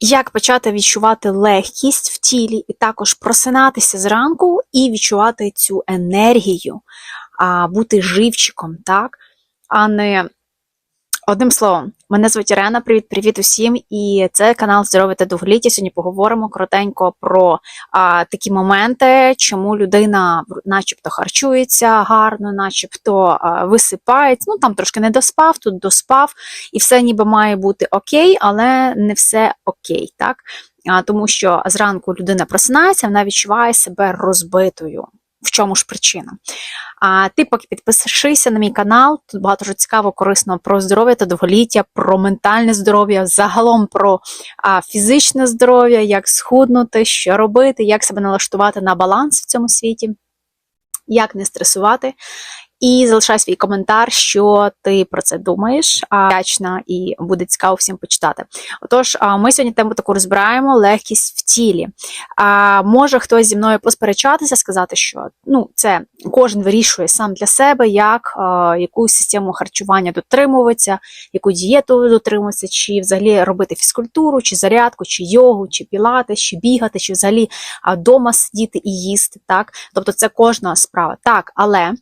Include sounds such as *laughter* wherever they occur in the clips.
Як почати відчувати легкість в тілі, і також просинатися зранку і відчувати цю енергію, а, бути живчиком, так? А не одним словом, мене звуть Ірена. Привіт, привіт усім! І це канал Здоров'я та довголіття. Сьогодні поговоримо коротенько про а, такі моменти, чому людина, начебто, харчується гарно, начебто а, висипається. Ну там трошки не доспав, тут доспав, і все ніби має бути окей, але не все окей, так? Тому що зранку людина просинається, вона відчуває себе розбитою. В чому ж причина? А ти поки підпишися на мій канал, тут багато ж цікаво, корисно про здоров'я та довголіття, про ментальне здоров'я, загалом про а, фізичне здоров'я, як схуднути, що робити, як себе налаштувати на баланс в цьому світі, як не стресувати. І залишай свій коментар, що ти про це думаєш. Вдячна і буде цікаво всім почитати. Отож, ми сьогодні тему таку розбираємо легкість в тілі. А, Може хтось зі мною посперечатися, сказати, що ну, це кожен вирішує сам для себе, як яку систему харчування дотримуватися, яку дієту дотримуватися, чи взагалі робити фізкультуру, чи зарядку, чи йогу, чи пілати, чи бігати, чи взагалі а, дома сидіти і їсти. Так? Тобто це кожна справа. Так, але.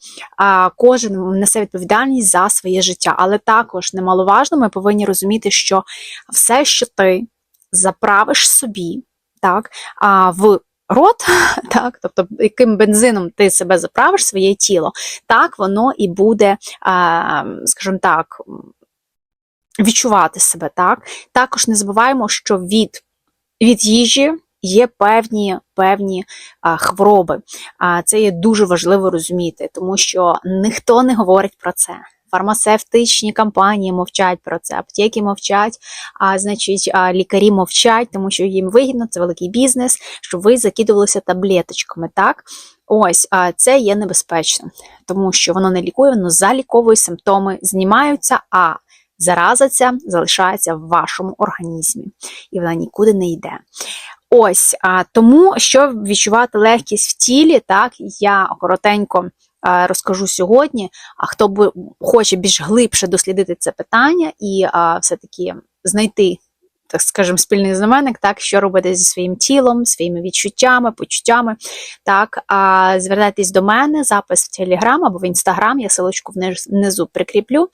Кожен несе відповідальність за своє життя. Але також немаловажно, ми повинні розуміти, що все, що ти заправиш собі, так, в рот, *laughs* так, тобто яким бензином ти себе заправиш, своє тіло, так воно і буде, скажімо так, відчувати себе. так. Також не забуваємо, що від, від їжі є певні певні а, хвороби. А це є дуже важливо розуміти, тому що ніхто не говорить про це. Фармацевтичні компанії мовчать про це, аптеки мовчать, а значить, а, лікарі мовчать, тому що їм вигідно, це великий бізнес, щоб ви закидувалися таблеточками. так? Ось, а це є небезпечно, тому що воно не лікує, воно заліковує симптоми, знімаються, а зараза ця залишається в вашому організмі, і вона нікуди не йде. Ось а, тому, щоб відчувати легкість в тілі, так я коротенько а, розкажу сьогодні. А хто б хоче більш глибше дослідити це питання і все-таки знайти. Так скажімо, спільний знаменник, так, що робити зі своїм тілом, своїми відчуттями, почуттями. Так, а звертайтесь до мене, запис в Телеграм або в Інстаграм, я силочку внизу прикріплю.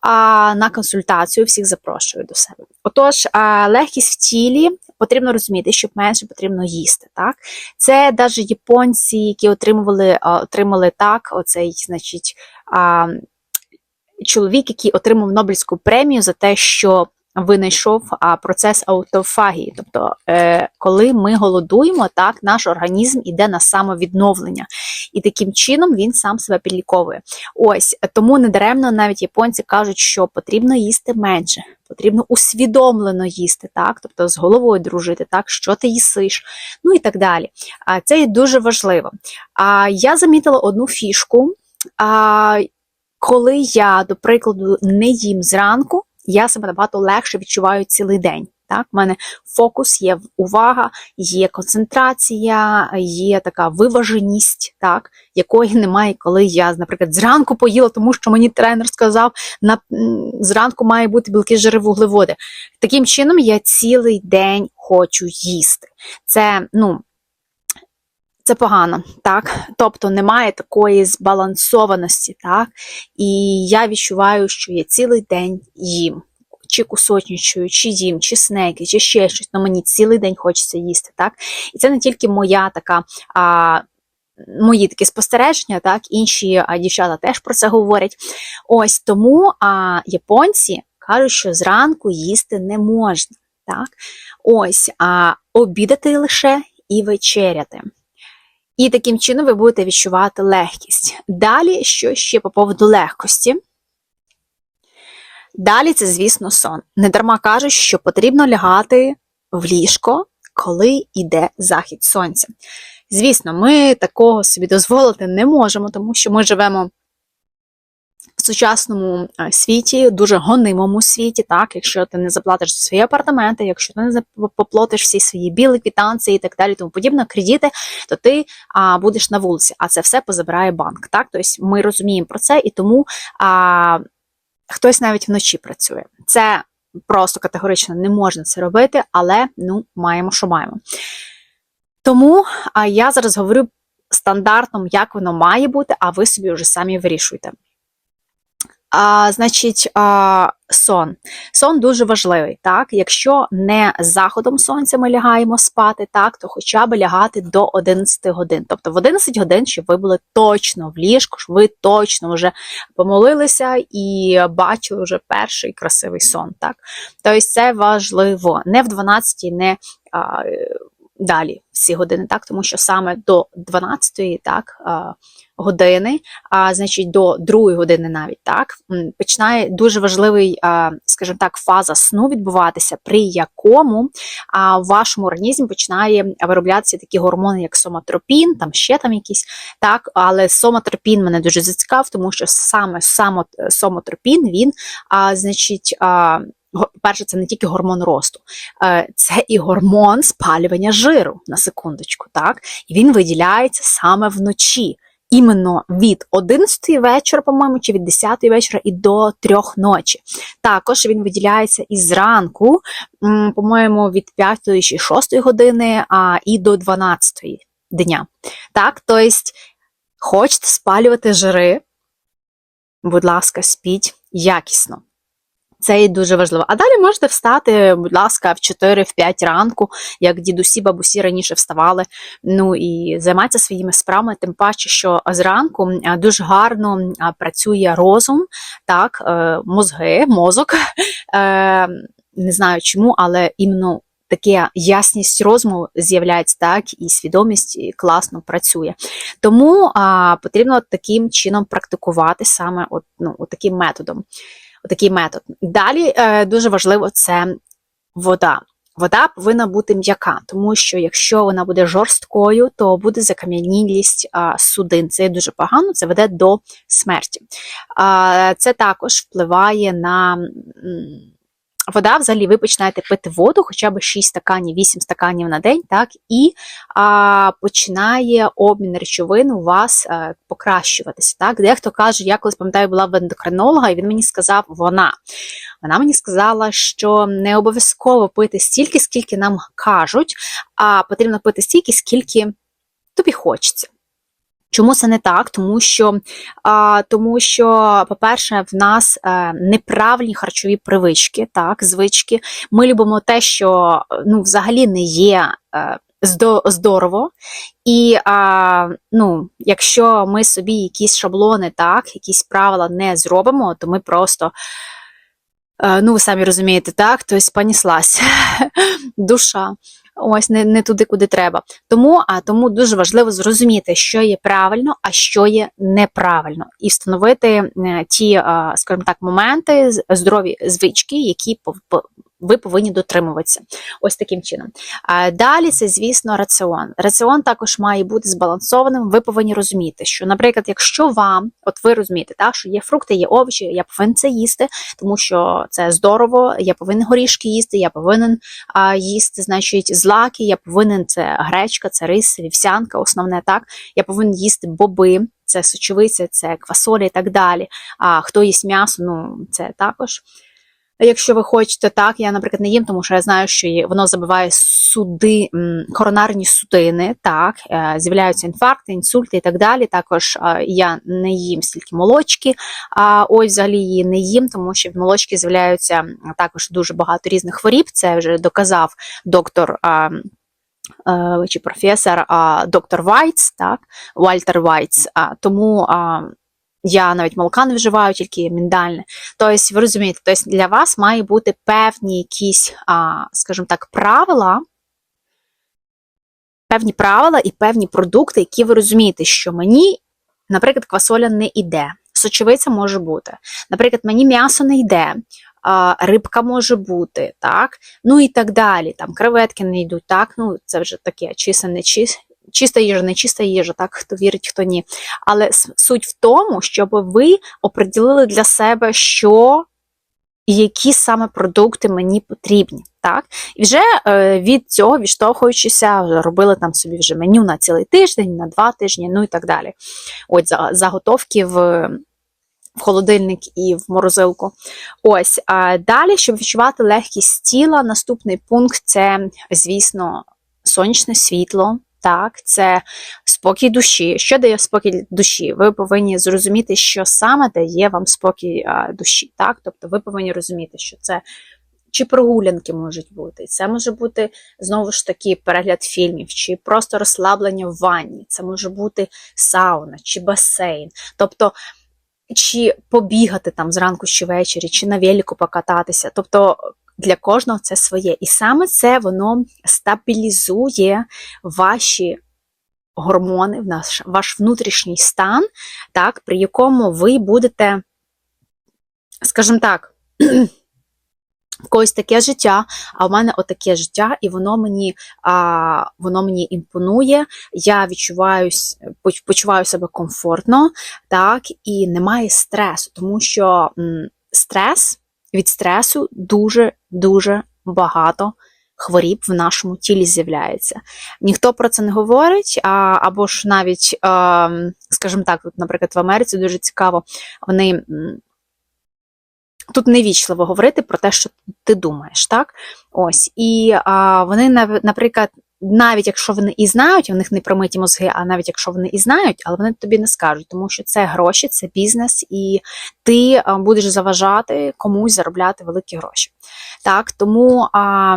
А на консультацію всіх запрошую до себе. Отож, легкість в тілі потрібно розуміти, що менше потрібно їсти. Так? Це навіть японці, які отримували отримали так, оцей, значить, чоловік, який отримав Нобелівську премію за те, що винайшов процес аутофагії. Тобто, е, коли ми голодуємо, так наш організм іде на самовідновлення, і таким чином він сам себе підліковує. Ось тому недаремно навіть японці кажуть, що потрібно їсти менше. Потрібно усвідомлено їсти, так, тобто з головою дружити, так, що ти їсиш, ну і так далі. А це є дуже важливо. А я замітила одну фішку. А, Коли я, до прикладу, не їм зранку, я себе набагато легше відчуваю цілий день. Так, У мене фокус, є увага, є концентрація, є така виваженість, так, якої немає, коли я, наприклад, зранку поїла, тому що мені тренер сказав, на, зранку має бути білки жири вуглеводи. Таким чином, я цілий день хочу їсти. Це, ну, це погано, так? Тобто немає такої збалансованості, так? І я відчуваю, що я цілий день їм. Чи кусочничаю, чи їм, чи снеки, чи ще щось, але мені цілий день хочеться їсти. так? І це не тільки моя така. а, Мої такі спостереження, так, інші а, дівчата теж про це говорять. Ось тому а, японці кажуть, що зранку їсти не можна. Так? Ось, а обідати лише і вечеряти. І таким чином ви будете відчувати легкість. Далі, що ще по поводу легкості? Далі це, звісно, сон. Недарма кажуть, що потрібно лягати в ліжко, коли йде захід сонця. Звісно, ми такого собі дозволити не можемо, тому що ми живемо сучасному е, світі, дуже гонимому світі, так, якщо ти не заплатиш за свої апартаменти, якщо ти не поплатиш всі свої білі квітанції і так далі, тому подібне, кредити, то ти а, будеш на вулиці, а це все позабирає банк. Так? Тобто ми розуміємо про це і тому а, хтось навіть вночі працює. Це просто категорично не можна це робити, але ну, маємо, що маємо. Тому а, я зараз говорю стандартом, як воно має бути, а ви собі вже самі вирішуйте. А, Значить, а, сон. Сон дуже важливий. Так? Якщо не з заходом сонця ми лягаємо спати, так, то хоча б лягати до 11 годин. Тобто в 11 годин, щоб ви були точно в ліжку, щоб ви точно вже помолилися і бачили вже перший красивий сон. Так? Тобто це важливо. Не в 12, не а, далі всі години, так, тому що саме до 12 так, години, а значить до 2 години навіть так, починає дуже важливий, скажімо так, фаза сну відбуватися, при якому в вашому організмі починає вироблятися такі гормони, як соматропін, там ще там якісь, так, але соматропін мене дуже зацікав, тому що саме соматропін, він, значить, по-перше, це не тільки гормон росту, е, це і гормон спалювання жиру на секундочку. так? І він виділяється саме вночі. Іменно від 11 вечора, по-моєму, чи від 10 вечора і до 3 ночі. Також він виділяється і зранку, по-моєму, від 5 чи 6 години а, і до 12 дня. Так, тобто, хочете спалювати жири, будь ласка, спіть якісно. Це і дуже важливо. А далі можете встати, будь ласка, в 4-5 ранку, як дідусі, бабусі раніше вставали. Ну і займатися своїми справами, тим паче, що зранку дуже гарно працює розум, так, е, мозги, мозок. *laughs* Е, не знаю чому, але іменно таке ясність розуму з'являється так, і свідомість класно працює. Тому потрібно таким чином практикувати саме от, ну, от таким методом такий метод. Далі е, дуже важливо це вода. Вода повинна бути м'яка, тому що якщо вона буде жорсткою, то буде закам'янілість судин. Це дуже погано, це веде до смерті. Це також впливає на вода, взагалі, ви починаєте пити воду, хоча б 6 стаканів, 8 стаканів на день, так, і а, починає обмін речовин у вас а, е, покращуватися. Так? Дехто каже, я колись пам'ятаю, була в ендокринолога, і він мені сказав, вона. Вона мені сказала, що не обов'язково пити стільки, скільки нам кажуть, а потрібно пити стільки, скільки тобі хочеться. Чому це не так? Тому що, а, тому що, по-перше, в нас е, неправильні харчові привички, так, звички. Ми любимо те, що ну, взагалі не є. Е, Здорово. І а, ну, якщо ми собі якісь шаблони, так, якісь правила не зробимо, то ми просто, е, ну, ви самі розумієте, так, тобто поніслась *laughs* душа ось не не туди, куди треба. Тому а тому дуже важливо зрозуміти, що є правильно, а що є неправильно, і встановити е, ті, скажімо так, моменти здорові звички, які ви повинні дотримуватися. Ось таким чином. Далі це, звісно, раціон. Раціон також має бути збалансованим. Ви повинні розуміти, що, наприклад, якщо вам, от ви розумієте, так, що є фрукти, є овочі, я повинен це їсти, тому що це здорово, я повинен горішки їсти, я повинен а, їсти, значить, злаки, я повинен це гречка, це рис, вівсянка, основне так. Я повинен їсти боби. Це сочовиця, це квасоля і так далі. А хто їсть м'ясо, ну це також. Якщо ви хочете так, я, наприклад, не їм, тому що я знаю, що воно забиває суди, коронарні судини, так, е, з'являються інфаркти, інсульти і так далі. Також е, я не їм стільки молочки, а ось взагалі її не їм, тому що в молочці з'являються також дуже багато різних хворіб. Це вже доказав доктор. Е, чи професор доктор Вайтс, так, Вальтер Вайтс. Тому я навіть молока не вживаю, тільки міндальне. Тобто, ви розумієте, тобто для вас має бути певні якісь, скажімо так, правила, певні правила і певні продукти, які ви розумієте, що мені, наприклад, квасоля не йде. Сочевиця може бути. Наприклад, мені м'ясо не йде, рибка може бути, так? Ну і так далі. Там креветки не йдуть, так? Ну, це вже таке, чисе, не чисе чиста їжа, не чиста їжа, так хто вірить, хто ні. Але суть в тому, щоб ви оприділили для себе, що які саме продукти мені потрібні. Так? І вже е, від цього, відштовхуючися, робили там собі вже меню на цілий тиждень, на два тижні, ну і так далі. От заготовки в в холодильник і в морозилку. Ось а далі, щоб відчувати легкість тіла, наступний пункт це, звісно, сонячне світло. Так, це спокій душі. Що дає спокій душі? Ви повинні зрозуміти, що саме дає вам спокій душі. Так, тобто ви повинні розуміти, що це чи прогулянки можуть бути, це може бути знову ж таки перегляд фільмів, чи просто розслаблення в ванні, це може бути сауна чи басейн. Тобто чи побігати там зранку чи ввечері, чи на велику покататися. Тобто для кожного це своє. І саме це воно стабілізує ваші гормони, наш, ваш внутрішній стан, так, при якому ви будете, скажімо так, *clears throat* в когось таке життя, а в мене отаке життя, і воно мені а, воно мені імпонує. Я відчуваю, почуваю себе комфортно, так, і немає стресу, тому що м, стрес від стресу дуже-дуже багато хворіб в нашому тілі з'являється. Ніхто про це не говорить, а, або ж навіть, а, скажімо так, тут, наприклад, в Америці дуже цікаво, вони. Тут невічливо говорити про те, що ти думаєш, так? Ось. І а, вони, наприклад, навіть якщо вони і знають, у них не промиті мозги, а навіть якщо вони і знають, але вони тобі не скажуть, тому що це гроші, це бізнес, і ти а, будеш заважати комусь заробляти великі гроші. Так, Тому а,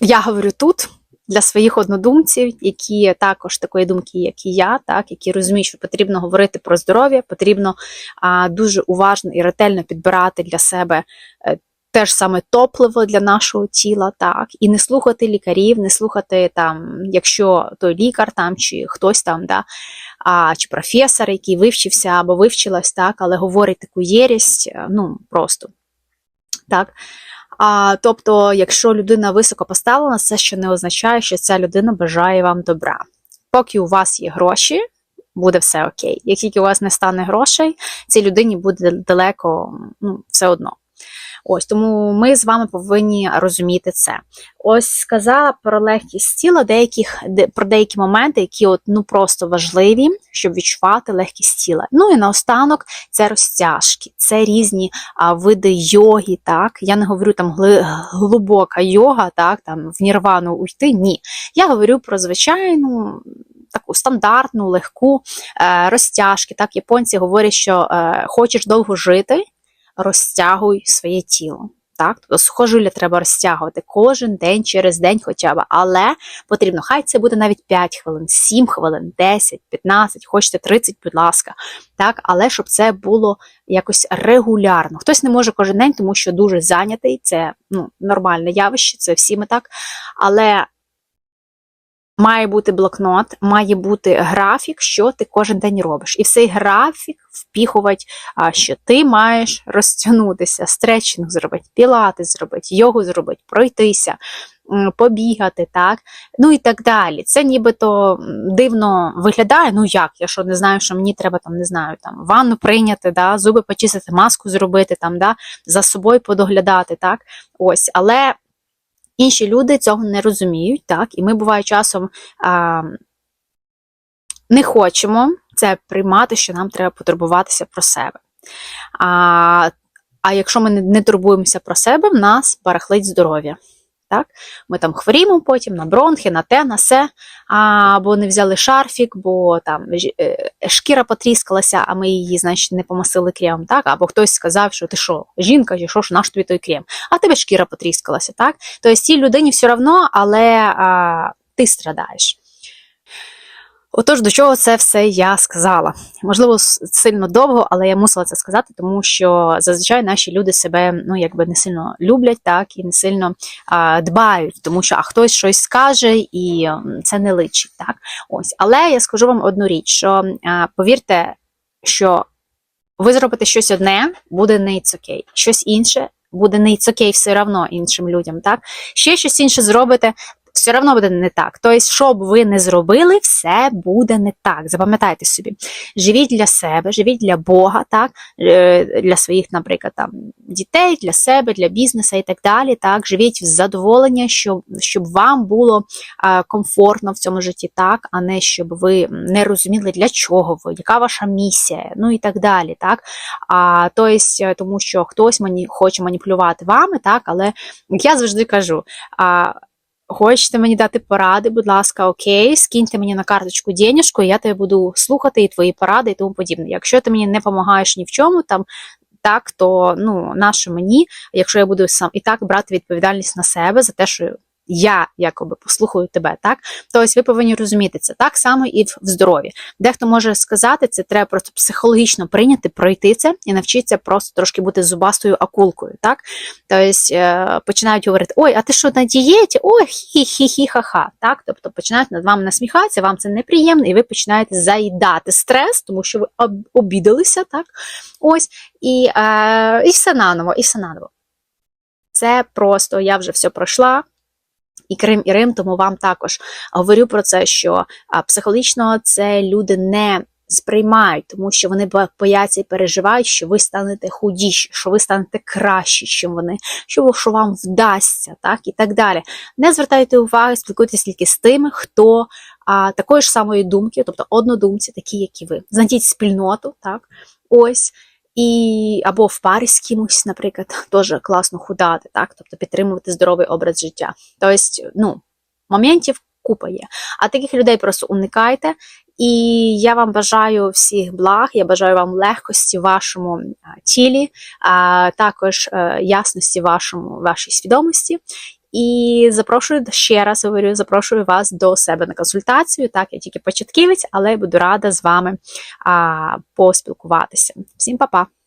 я говорю тут для своїх однодумців, які також такої думки, як і я, так які розуміють, що потрібно говорити про здоров'я, потрібно а, дуже уважно і ретельно підбирати для себе. Е, те ж саме топливо для нашого тіла, так, і не слухати лікарів, не слухати там, якщо той лікар там, чи хтось там, да, а, чи професор, який вивчився або вивчилась, так, але говорить таку єрість, е, ну просто так. А, Тобто, якщо людина високо поставлена, це ще не означає, що ця людина бажає вам добра. Поки у вас є гроші, буде все окей. Як тільки у вас не стане грошей, цій людині буде далеко ну, все одно. Ось тому ми з вами повинні розуміти це. Ось сказала про легкість тіла деяких, про деякі моменти, які от, ну, просто важливі, щоб відчувати легкість тіла. Ну і наостанок це розтяжки, це різні а, види йоги. так. Я не говорю там глибока йога, так, там в нірвану уйти. Ні. Я говорю про звичайну. Таку стандартну, легку е, розтяжки. Так, японці говорять, що е, хочеш довго жити, розтягуй своє тіло. Так, тобто сухожилля треба розтягувати кожен день через день хоча б, але потрібно, хай це буде навіть 5 хвилин, 7 хвилин, 10, 15, хочете 30, будь ласка. Так, але щоб це було якось регулярно. Хтось не може кожен день, тому що дуже зайнятий, це ну, нормальне явище, це всі ми так. Але Має бути блокнот, має бути графік, що ти кожен день робиш. І цей графік впіхувати, що ти маєш розтягнутися, стретчинг зробити, пілати зробити, йогу зробити, пройтися, побігати, так? Ну і так далі. Це нібито дивно виглядає. Ну як, я що не знаю, що мені треба там, не знаю, там ванну прийняти, да, зуби почистити, маску зробити, там, да, за собою подоглядати. так? Ось, Але Інші люди цього не розуміють, так, і ми буває часом а, не хочемо це приймати, що нам треба потурбуватися про себе. А а якщо ми не турбуємося про себе, в нас барахлить здоров'я. Так? Ми там хворімо потім на бронхи, на те, на все, або не взяли шарфік, бо там е, шкіра потріскалася, а ми її, значить, не помасили кремом, так? Або хтось сказав, що ти що, жінка, чи що ж наш тобі той крем, а тебе шкіра потріскалася, так? Тобто цій людині все одно, але а, ти страдаєш. Отож, до чого це все я сказала? Можливо, сильно довго, але я мусила це сказати, тому що зазвичай наші люди себе ну якби не сильно люблять, так і не сильно а, дбають, тому що а хтось щось скаже, і це не личить. Так, ось, але я скажу вам одну річ: що а, повірте, що ви зробите щось одне, буде не окей, щось інше буде не окей все одно іншим людям. Так, ще щось інше зробите все одно буде не так. Тобто, що б ви не зробили, все буде не так. Запам'ятайте собі. Живіть для себе, живіть для Бога, так, е, для своїх, наприклад, там дітей, для себе, для бізнесу і так далі. Так, живіть в задоволення, щоб, щоб вам було комфортно в цьому житті, так, а не щоб ви не розуміли, для чого ви, яка ваша місія, ну і так далі. Так. А, тобто, тому що хтось мані, хоче маніпулювати вами, так, але як я завжди кажу. Хочете мені дати поради, будь ласка, окей, скиньте мені на карточку денежку, я тебе буду слухати і твої поради і тому подібне. Якщо ти мені не допомагаєш ні в чому, там так, то ну, наше мені, якщо я буду сам і так брати відповідальність на себе за те, що я якоби послухаю тебе, так? Тобто ви повинні розуміти це так само і в здоров'ї. Дехто може сказати, це треба просто психологічно прийняти, пройти це і навчитися просто трошки бути зубастою акулкою. так? Тобто починають говорити: ой, а ти що на дієті? Ой, хі-хі-хі-ха-ха. Так? Тобто починають над вами насміхатися, вам це неприємно, і ви починаєте заїдати стрес, тому що ви обідалися, так? Ось, і, е, і все наново, і все наново. Це просто я вже все пройшла і Крим, і Рим, тому вам також говорю про це, що психологічно це люди не сприймають, тому що вони бояться і переживають, що ви станете худіші, що ви станете кращі, чим вони, що, що вам вдасться, так і так далі. Не звертайте уваги, спілкуйтесь тільки з тими, хто а, такої ж самої думки, тобто однодумці, такі, як і ви. Знайдіть спільноту, так, ось. І або в парі з кимось, наприклад, *laughs* теж класно худати, так, тобто підтримувати здоровий образ життя. Тобто, ну, моментів купа є. А таких людей просто уникайте. І я вам бажаю всіх благ, я бажаю вам легкості в вашому тілі, а також е, ясності вашому, вашій свідомості. І запрошую ще раз говорю, запрошую вас до себе на консультацію. Так, я тільки початківець, але буду рада з вами а, поспілкуватися. Всім па-па!